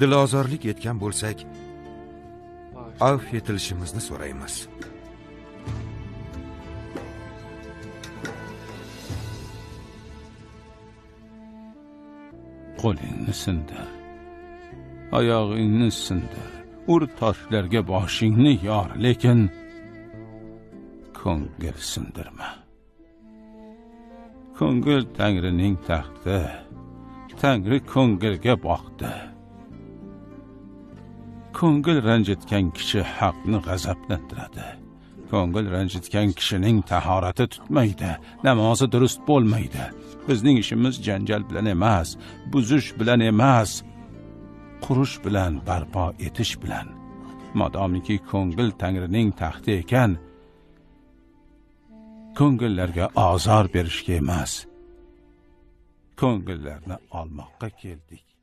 dilozorlik etgan bo'lsak avf etilishimizni so'raymiz. Qo'lingni sindir oyog'ingni sindir ur toshlarga boshingni yor lekin ko'ngil sindirma. Ko'ngil tangrining taxti tangri ko'ngilga boqdi. Ko'ngil ranjitgan kishi haqni g'azablantiradi. Ko'ngil ranjitgan kishining tahorati tutmaydi namozi durust bo'lmaydi. Bizning ishimiz janjal bilan emas buzish bilan emas qurish bilan barpo etish bilan. Modomiki ko'ngil tangrining taxti ekan ko'ngillarga ozor berishga emas ko'ngillarni olmoqqa keldik.